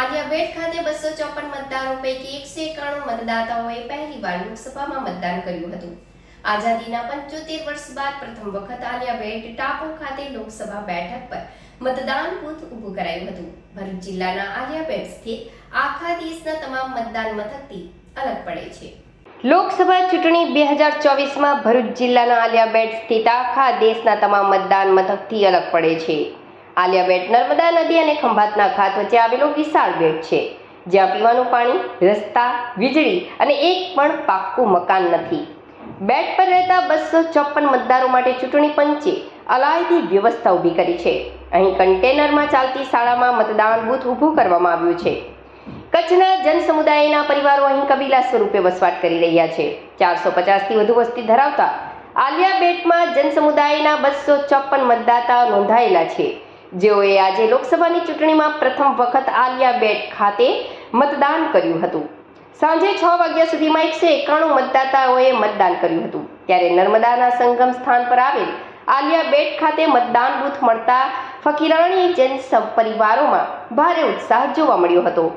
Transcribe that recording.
આલિયાબેટ ખાતે બસો ચોપન મતદારો પૈકી એકસો એકાણું મતદાતાઓએ પહેલીવાર લોકસભામાં મતદાન કર્યું હતું. આઝાદીના પંચોતેર વર્ષ બાદ પ્રથમ વખત આલિયાબેટ ટાપુ ખાતે લોકસભા બેઠક પર મતદાન બૂથ ઊભું કરાયું હતું. ભરૂચ જિલ્લાના આલિયાબેટ સ્થિત આખા દેશના તમામ મતદાન મથકથી અલગ પડે છે. લોકસભા ચૂંટણી બે હજાર ચોવીસમાં ભરૂચ જિલ્લાના આલિયાબેટ સ્થિત આખા દેશના તમામ મતદાન મથકથી અલગ પડે છે. આલિયાબેટ નર્મદા નદી અને ખંભાતના ખાત વચ્ચે આવેલો વિશાળ બેટ છે. જ્યાં પીવાનું પાણી, રસ્તા, વીજળી અને એક પણ પાક્કું મકાન નથી. બેટ પર રહેતા બસો ચોપન મતદારો માટે ચૂંટણી પંચે અલાયદી વ્યવસ્થા ઊભી કરી છે. અહીં કન્ટેનરમાં ચાલતી શાળામાં મતદાન બૂથ ઊભું કરવામાં આવ્યું છે. કચ્છના જન સમુદાયના પરિવારો અહીં કબીલા સ્વરૂપે વસવાટ કરી રહ્યા છે. ચારસો પચાસથી વધુ વસ્તી ધરાવતા આલિયા બેટમાં જન સમુદાયના બસો ચોપન મતદાતા નોંધાયેલા છે. જેઓએ આજે લોકસભાની ચૂંટણીમાં પ્રથમ વખત આલિયા બેટ ખાતે મતદાન કર્યું હતું. સાંજે છ વાગ્યા સુધીમાં એકસો એકાણું મતદાતાઓએ મતદાન કર્યું હતું. ત્યારે નર્મદાના સંગમ સ્થાન પર આવેલ આલિયા બેટ ખાતે મતદાન બૂથ મળતા ફકીરાણી જૈન પરિવારોમાં ભારે ઉત્સાહ જોવા મળ્યો હતો.